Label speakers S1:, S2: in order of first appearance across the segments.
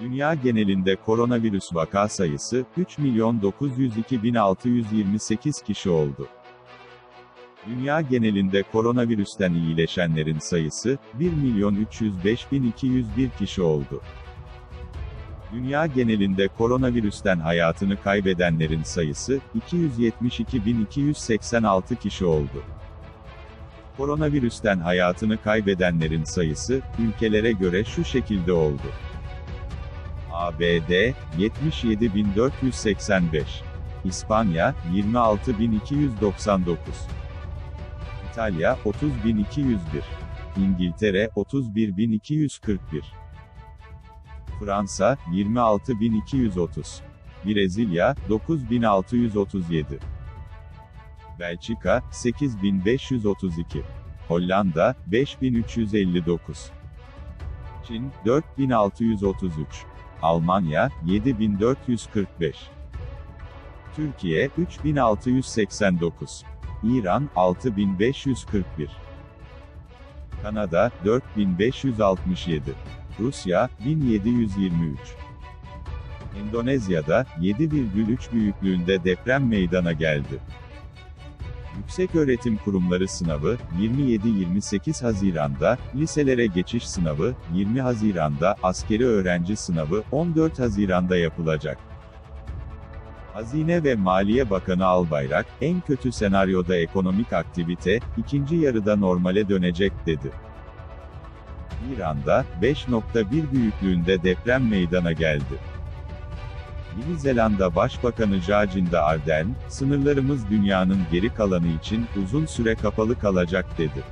S1: Dünya genelinde koronavirüs vaka sayısı 3.902.628 kişi oldu. Dünya genelinde koronavirüsten iyileşenlerin sayısı 1.305.201 kişi oldu. Dünya genelinde koronavirüsten hayatını kaybedenlerin sayısı 272.286 kişi oldu. Koronavirüsten hayatını kaybedenlerin sayısı ülkelere göre şu şekilde oldu. ABD 77.485 İspanya 26.299 İtalya 30.201 İngiltere 31.241 Fransa 26.230 Brezilya 9.637 Belçika 8.532 Hollanda 5.359 Çin 4.633 Almanya 7445 Türkiye 3689 İran 6541 Kanada 4567 Rusya 1723 Endonezya'da 7,3 büyüklüğünde deprem meydana geldi. Yükseköğretim Kurumları sınavı 27-28 Haziran'da, liselere geçiş sınavı 20 Haziran'da, askeri öğrenci sınavı 14 Haziran'da yapılacak. Hazine ve Maliye Bakanı Albayrak, en kötü senaryoda ekonomik aktivite, ikinci yarıda normale dönecek dedi. İran'da, 5.1 büyüklüğünde deprem meydana geldi. Yeni Zelanda Başbakanı Jacinda Ardern, sınırlarımız dünyanın geri kalanı için uzun süre kapalı kalacak dedi.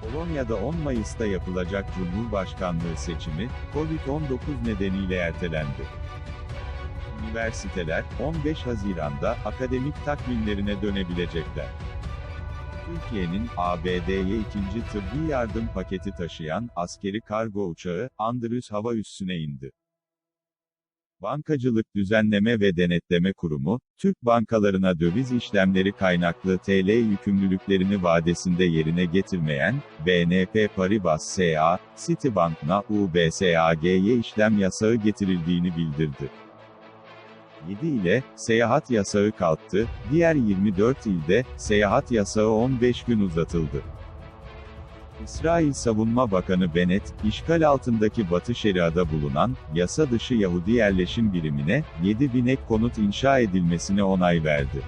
S1: Polonya'da 10 Mayıs'ta yapılacak Cumhurbaşkanlığı seçimi, Covid-19 nedeniyle ertelendi. Üniversiteler, 15 Haziran'da akademik takvimlerine dönebilecekler. Türkiye'nin, ABD'ye ikinci tıbbi yardım paketi taşıyan askeri kargo uçağı, Andrews hava üssüne indi. Bankacılık Düzenleme ve Denetleme Kurumu, Türk bankalarına döviz işlemleri kaynaklı TL yükümlülüklerini vadesinde yerine getirmeyen, BNP Paribas S.A., Citibank.na UBSAG'ye işlem yasağı getirildiğini bildirdi. 7 ile, seyahat yasağı kalktı, diğer 24 ilde, seyahat yasağı 15 gün uzatıldı. İsrail Savunma Bakanı Bennett, işgal altındaki Batı Şeria'da bulunan, yasa dışı Yahudi yerleşim birimine, 7 bin ek konut inşa edilmesine onay verdi.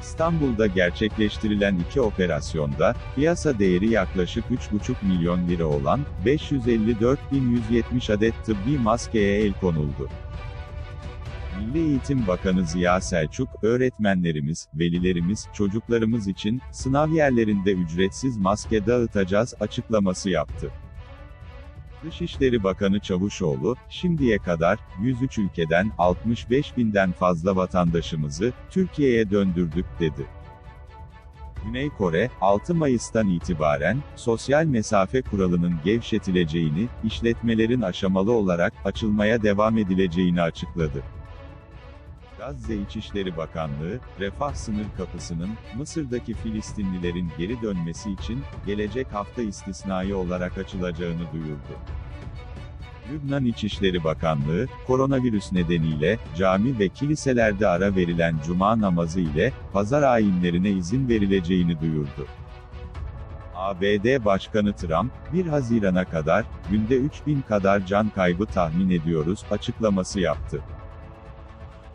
S1: İstanbul'da gerçekleştirilen iki operasyonda, piyasa değeri yaklaşık 3,5 milyon lira olan, 554.170 adet tıbbi maskeye el konuldu. Milli Eğitim Bakanı Ziya Selçuk, öğretmenlerimiz, velilerimiz, çocuklarımız için, sınav yerlerinde ücretsiz maske dağıtacağız açıklaması yaptı. Dışişleri Bakanı Çavuşoğlu, şimdiye kadar, 103 ülkeden, 65 binden fazla vatandaşımızı, Türkiye'ye döndürdük, dedi. Güney Kore, 6 Mayıs'tan itibaren, sosyal mesafe kuralının gevşetileceğini, işletmelerin aşamalı olarak, açılmaya devam edileceğini açıkladı. Gazze İçişleri Bakanlığı, Refah sınır kapısının, Mısır'daki Filistinlilerin geri dönmesi için, gelecek hafta istisnai olarak açılacağını duyurdu. Lübnan İçişleri Bakanlığı, koronavirüs nedeniyle, cami ve kiliselerde ara verilen cuma namazı ile, pazar ayinlerine izin verileceğini duyurdu. ABD Başkanı Trump, 1 Haziran'a kadar, günde 3000 kadar can kaybı tahmin ediyoruz, açıklaması yaptı.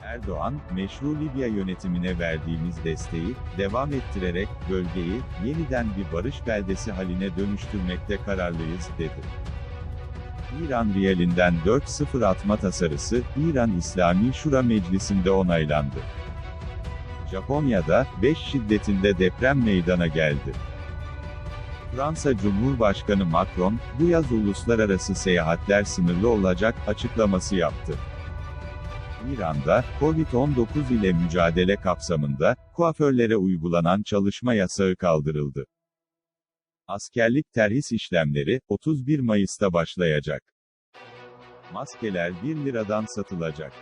S1: Erdoğan, meşru Libya yönetimine verdiğimiz desteği, devam ettirerek, bölgeyi, yeniden bir barış beldesi haline dönüştürmekte kararlıyız, dedi. İran riyalinden 4-0 atma tasarısı, İran İslami Şura Meclisi'nde onaylandı. Japonya'da, 5 şiddetinde deprem meydana geldi. Fransa Cumhurbaşkanı Macron, bu yaz uluslararası seyahatler sınırlı olacak, açıklaması yaptı. İran'da, Covid-19 ile mücadele kapsamında, kuaförlere uygulanan çalışma yasağı kaldırıldı. Askerlik terhis işlemleri, 31 Mayıs'ta başlayacak. Maskeler 1 liradan satılacak.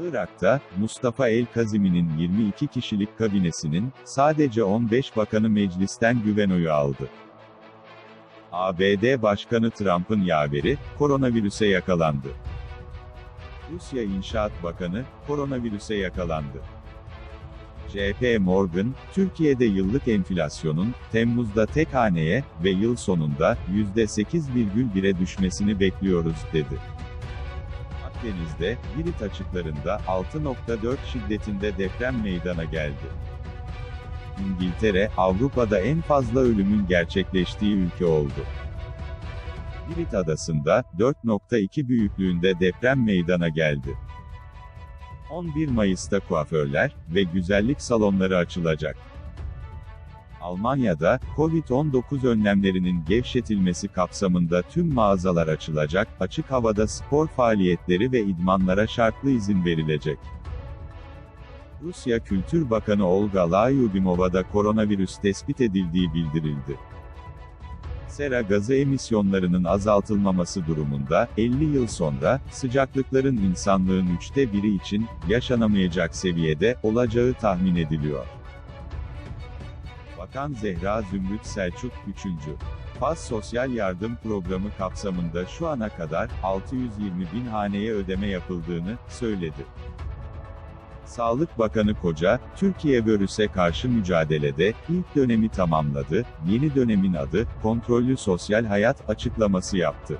S1: Irak'ta, Mustafa El-Kazimi'nin 22 kişilik kabinesinin, sadece 15 bakanı meclisten güven oyu aldı. ABD Başkanı Trump'ın yaveri, koronavirüse yakalandı. Rusya İnşaat Bakanı, koronavirüse yakalandı. JP Morgan, Türkiye'de yıllık enflasyonun, Temmuz'da tek haneye ve yıl sonunda %8,1'e düşmesini bekliyoruz, dedi. Akdeniz'de, Girit açıklarında 6.4 şiddetinde deprem meydana geldi. İngiltere, Avrupa'da en fazla ölümün gerçekleştiği ülke oldu. Girit adasında, 4.2 büyüklüğünde deprem meydana geldi. 11 Mayıs'ta kuaförler ve güzellik salonları açılacak. Almanya'da, Covid-19 önlemlerinin gevşetilmesi kapsamında tüm mağazalar açılacak, açık havada spor faaliyetleri ve idmanlara şartlı izin verilecek. Rusya Kültür Bakanı Olga Lyubimova'da koronavirüs tespit edildiği bildirildi. Sera gazı emisyonlarının azaltılmaması durumunda, 50 yıl sonra, sıcaklıkların insanlığın üçte biri için, yaşanamayacak seviyede, olacağı tahmin ediliyor. Bakan Zehra Zümrüt Selçuk, 3. Faz Sosyal Yardım Programı kapsamında şu ana kadar, 620 bin haneye ödeme yapıldığını, söyledi. Sağlık Bakanı Koca, Türkiye virüse karşı mücadelede, ilk dönemi tamamladı, yeni dönemin adı, kontrollü sosyal hayat açıklaması yaptı.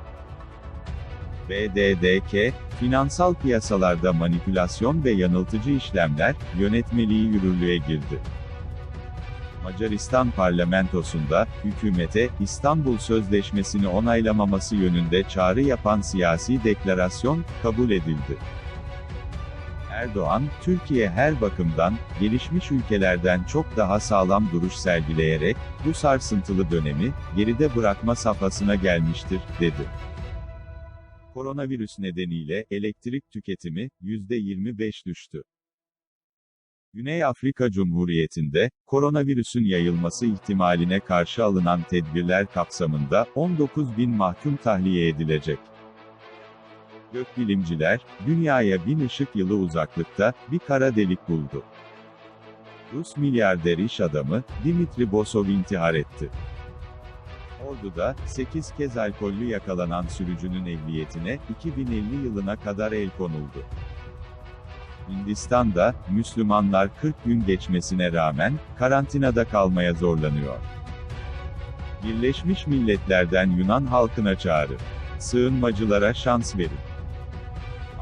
S1: BDDK, finansal piyasalarda manipülasyon ve yanıltıcı işlemler, yönetmeliği yürürlüğe girdi. Macaristan parlamentosunda, hükümete, İstanbul Sözleşmesi'ni onaylamaması yönünde çağrı yapan siyasi deklarasyon, kabul edildi. Erdoğan, Türkiye her bakımdan, gelişmiş ülkelerden çok daha sağlam duruş sergileyerek, bu sarsıntılı dönemi, geride bırakma safhasına gelmiştir, dedi. Koronavirüs nedeniyle, elektrik tüketimi, %25 düştü. Güney Afrika Cumhuriyeti'nde, koronavirüsün yayılması ihtimaline karşı alınan tedbirler kapsamında, 19 bin mahkum tahliye edilecek. Gökbilimciler, dünyaya bin ışık yılı uzaklıkta, bir kara delik buldu. Rus milyarder iş adamı, Dimitri Bosov intihar etti. Ordu'da, 8 kez alkollü yakalanan sürücünün ehliyetine, 2050 yılına kadar el konuldu. Hindistan'da, Müslümanlar 40 gün geçmesine rağmen, karantinada kalmaya zorlanıyor. Birleşmiş Milletler'den Yunan halkına çağrı. Sığınmacılara şans verin.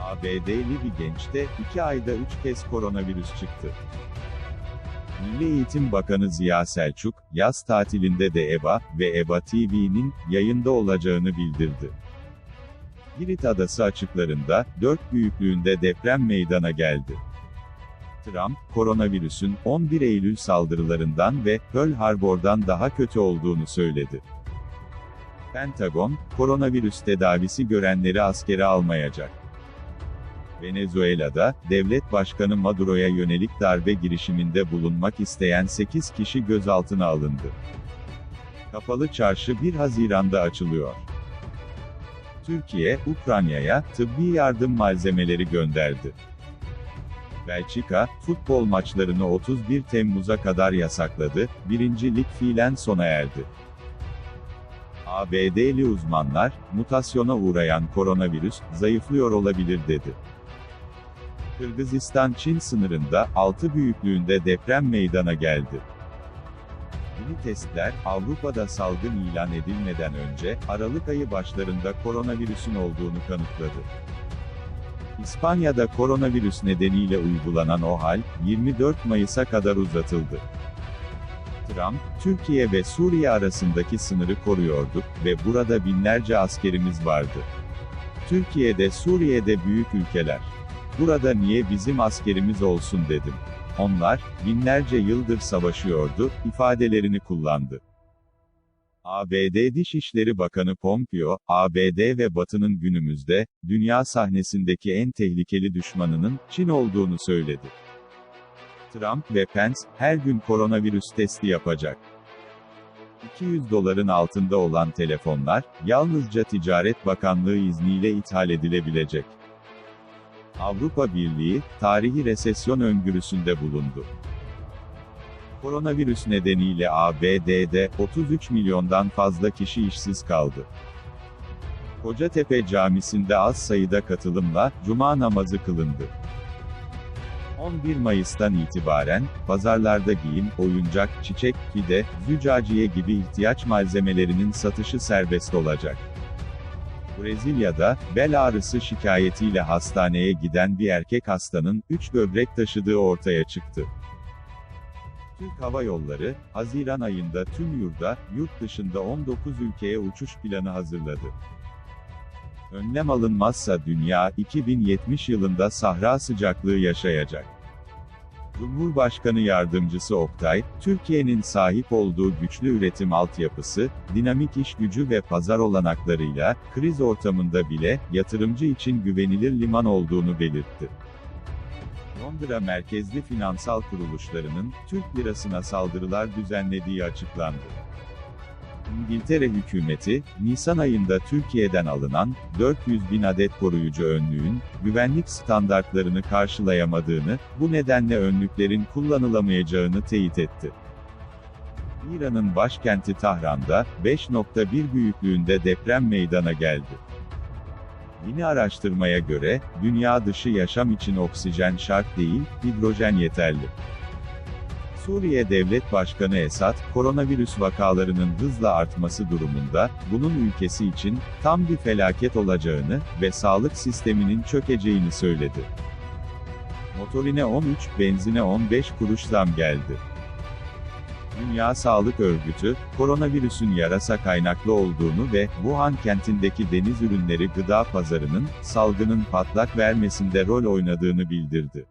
S1: ABD'li bir gençte, 2 ayda 3 kez koronavirüs çıktı. Milli Eğitim Bakanı Ziya Selçuk, yaz tatilinde de EBA ve EBA TV'nin yayında olacağını bildirdi. Girit Adası açıklarında, 4 büyüklüğünde deprem meydana geldi. Trump, koronavirüsün 11 Eylül saldırılarından ve Pearl Harbor'dan daha kötü olduğunu söyledi. Pentagon, koronavirüs tedavisi görenleri askere almayacak. Venezuela'da, devlet başkanı Maduro'ya yönelik darbe girişiminde bulunmak isteyen 8 kişi gözaltına alındı. Kapalı çarşı 1 Haziran'da açılıyor. Türkiye, Ukrayna'ya tıbbi yardım malzemeleri gönderdi. Belçika, futbol maçlarını 31 Temmuz'a kadar yasakladı, birinci lig fiilen sona erdi. ABD'li uzmanlar, mutasyona uğrayan koronavirüs, zayıflıyor olabilir dedi. Kırgızistan-Çin sınırında, 6 büyüklüğünde deprem meydana geldi. Yeni testler, Avrupa'da salgın ilan edilmeden önce, Aralık ayı başlarında koronavirüsün olduğunu kanıtladı. İspanya'da koronavirüs nedeniyle uygulanan OHAL, 24 Mayıs'a kadar uzatıldı. Trump, Türkiye ve Suriye arasındaki sınırı koruyorduk ve burada binlerce askerimiz vardı. Türkiye'de Suriye'de büyük ülkeler. Burada niye bizim askerimiz olsun dedim. Onlar, binlerce yıldır savaşıyordu, ifadelerini kullandı. ABD Dışişleri Bakanı Pompeo, ABD ve Batı'nın günümüzde, dünya sahnesindeki en tehlikeli düşmanının, Çin olduğunu söyledi. Trump ve Pence, her gün koronavirüs testi yapacak. 200 doların altında olan telefonlar, yalnızca Ticaret Bakanlığı izniyle ithal edilebilecek. Avrupa Birliği, tarihi resesyon öngörüsünde bulundu. Koronavirüs nedeniyle ABD'de 33 milyondan fazla kişi işsiz kaldı. Kocatepe Camisi'nde az sayıda katılımla cuma namazı kılındı. 11 Mayıs'tan itibaren, pazarlarda giyim, oyuncak, çiçek, pide, züccaciye gibi ihtiyaç malzemelerinin satışı serbest olacak. Brezilya'da, bel ağrısı şikayetiyle hastaneye giden bir erkek hastanın, 3 böbrek taşıdığı ortaya çıktı. Türk Hava Yolları, Haziran ayında tüm yurda, yurt dışında 19 ülkeye uçuş planı hazırladı. Önlem alınmazsa dünya, 2070 yılında sahra sıcaklığı yaşayacak. Cumhurbaşkanı Yardımcısı Oktay, Türkiye'nin sahip olduğu güçlü üretim altyapısı, dinamik iş gücü ve pazar olanaklarıyla, kriz ortamında bile, yatırımcı için güvenilir liman olduğunu belirtti. Londra merkezli finansal kuruluşlarının, Türk lirasına saldırılar düzenlediği açıklandı. İngiltere hükümeti, Nisan ayında Türkiye'den alınan, 400 bin adet koruyucu önlüğün, güvenlik standartlarını karşılayamadığını, bu nedenle önlüklerin kullanılamayacağını teyit etti. İran'ın başkenti Tahran'da, 5.1 büyüklüğünde deprem meydana geldi. Yeni araştırmaya göre, dünya dışı yaşam için oksijen şart değil, hidrojen yeterli. Suriye Devlet Başkanı Esad, koronavirüs vakalarının hızla artması durumunda, bunun ülkesi için, tam bir felaket olacağını ve sağlık sisteminin çökeceğini söyledi. Motorine 13, benzine 15 kuruş zam geldi. Dünya Sağlık Örgütü, koronavirüsün yarasa kaynaklı olduğunu ve Wuhan kentindeki deniz ürünleri gıda pazarının, salgının patlak vermesinde rol oynadığını bildirdi.